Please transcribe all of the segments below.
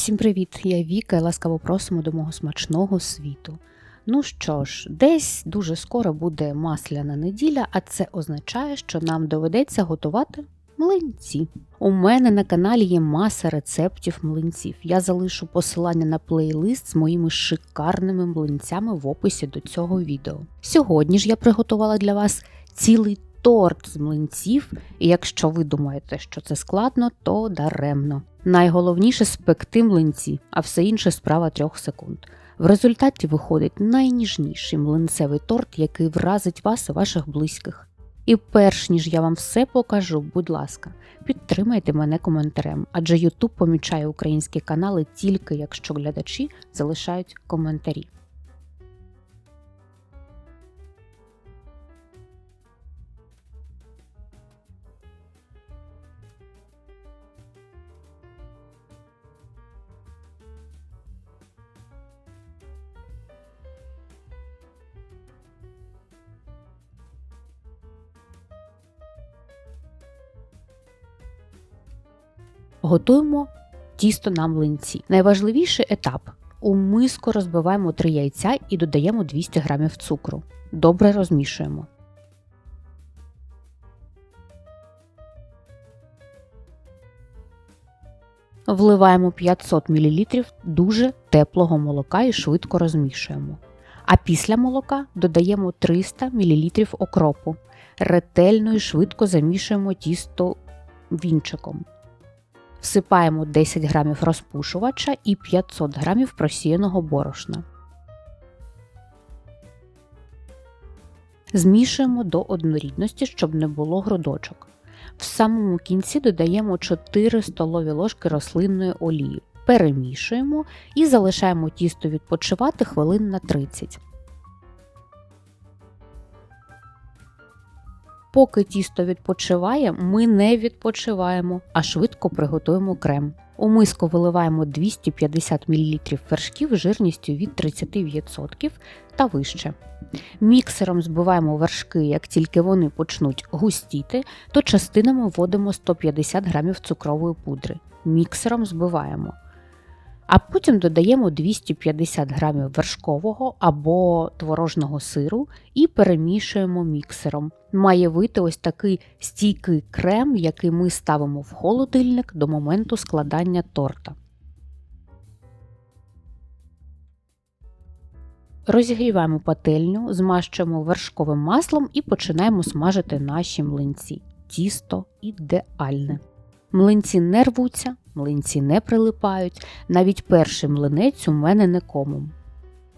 Всім привіт! Я Віка і ласкаво просимо до мого смачного світу. Ну що ж, десь дуже скоро буде масляна неділя, а це означає, що нам доведеться готувати млинці. У мене на каналі є маса рецептів млинців. Я залишу посилання на плейлист з моїми шикарними млинцями в описі до цього відео. Сьогодні ж я приготувала для вас цілий торт з млинців, і якщо ви думаєте, що це складно, то даремно. Найголовніше спекти млинці, а все інше справа трьох секунд. В результаті виходить найніжніший млинцевий торт, який вразить вас і ваших близьких. І перш ніж я вам все покажу, будь ласка, підтримайте мене коментарем, адже YouTube помічає українські канали тільки якщо глядачі залишають коментарі. Готуємо тісто на млинці. Найважливіший етап. У миску розбиваємо 3 яйця і додаємо 200 г цукру. Добре розмішуємо. Вливаємо 500 мл дуже теплого молока і швидко розмішуємо. А після молока додаємо 300 мл окропу. Ретельно і швидко замішуємо тісто вінчиком. Всипаємо 10 грамів розпушувача і 500 грамів просіяного борошна. Змішуємо до однорідності, щоб не було грудочок. В самому кінці додаємо 4 столові ложки рослинної олії. Перемішуємо і залишаємо тісто відпочивати хвилин на 30. Поки тісто відпочиває, ми не відпочиваємо, а швидко приготуємо крем. У миску виливаємо 250 мл вершків жирністю від 30% та вище. Міксером збиваємо вершки, як тільки вони почнуть густіти, то частинами вводимо 150 г цукрової пудри. Міксером збиваємо. А потім додаємо 250 г вершкового або творожного сиру і перемішуємо міксером. Має вийти ось такий стійкий крем, який ми ставимо в холодильник до моменту складання торта. Розігріваємо пательню, змащуємо вершковим маслом і починаємо смажити наші млинці. Тісто ідеальне. Млинці не рвуться, млинці не прилипають, навіть перший млинець у мене не комом.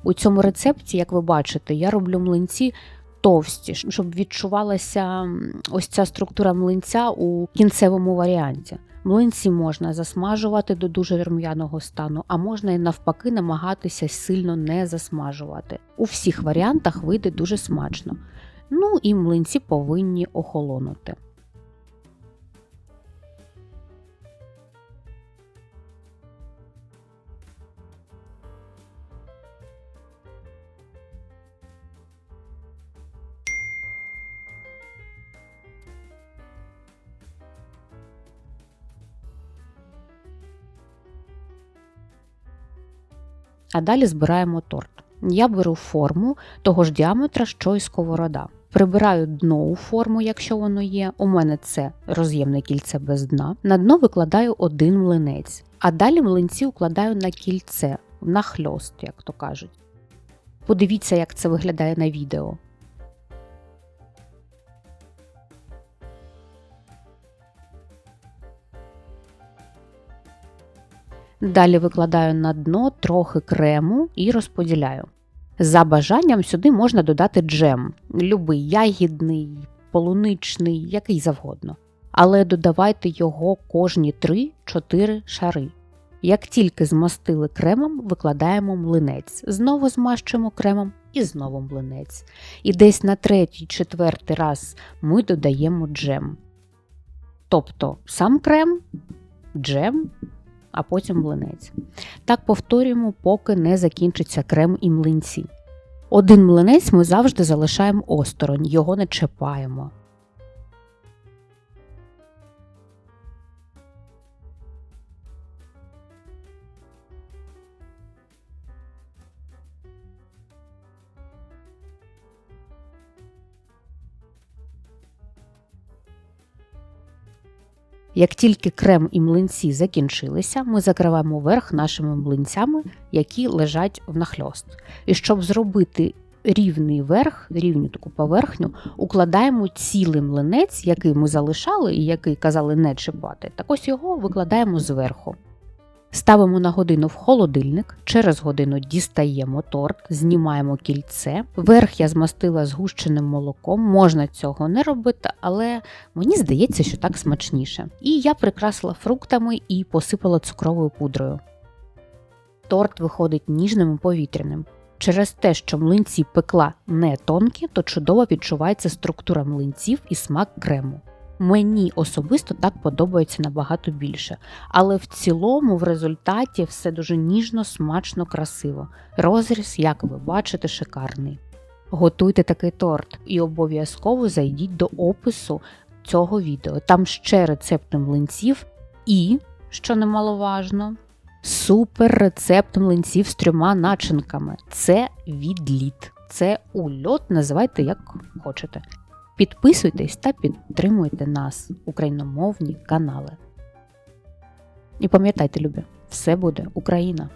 У цьому рецепті, як ви бачите, я роблю млинці товсті, щоб відчувалася ось ця структура млинця у кінцевому варіанті. Млинці можна засмажувати до дуже рум'яного стану, а можна і навпаки намагатися сильно не засмажувати. У всіх варіантах вийде дуже смачно. Ну і млинці повинні охолонути. А далі збираємо торт. Я беру форму того ж діаметра, що й сковорода. Прибираю дно у форму, якщо воно є. У мене це роз'ємне кільце без дна. На дно викладаю один млинець, а далі млинці укладаю на кільце, на хльост, як то кажуть. Подивіться, як це виглядає на відео. Далі викладаю на дно трохи крему і розподіляю. За бажанням сюди можна додати джем, любий ягідний, полуничний, який завгодно. Але додавайте його кожні 3-4 шари. Як тільки змастили кремом, викладаємо млинець, знову змащуємо кремом і знову млинець. І десь на третій-четвертий раз ми додаємо джем. Тобто сам крем, джем а потім млинець. Так повторюємо, поки не закінчиться крем і млинці. Один млинець ми завжди залишаємо осторонь, його не чіпаємо. Як тільки крем і млинці закінчилися, ми закриваємо верх нашими млинцями, які лежать внахльост. І щоб зробити рівний верх, рівню таку поверхню, укладаємо цілий млинець, який ми залишали і який казали не чіпати. Так ось його викладаємо зверху. Ставимо на годину в холодильник, через годину дістаємо торт, знімаємо кільце. Верх я змастила згущеним молоком, можна цього не робити, але мені здається, що так смачніше. І я прикрасила фруктами і посипала цукровою пудрою. Торт виходить ніжним і повітряним. Через те, що млинці пекла не тонкі, то чудово відчувається структура млинців і смак крему. Мені особисто так подобається набагато більше, але в цілому, в результаті, все дуже ніжно, смачно, красиво. Розріз, як ви бачите, шикарний. Готуйте такий торт і обов'язково зайдіть до опису цього відео. Там ще рецепти млинців і, що немаловажно, супер рецепт млинців з трьома начинками. Це відліт. Це ульот, називайте як хочете. Підписуйтесь та підтримуйте нас, україномовні канали. І пам'ятайте, любі, все буде Україна!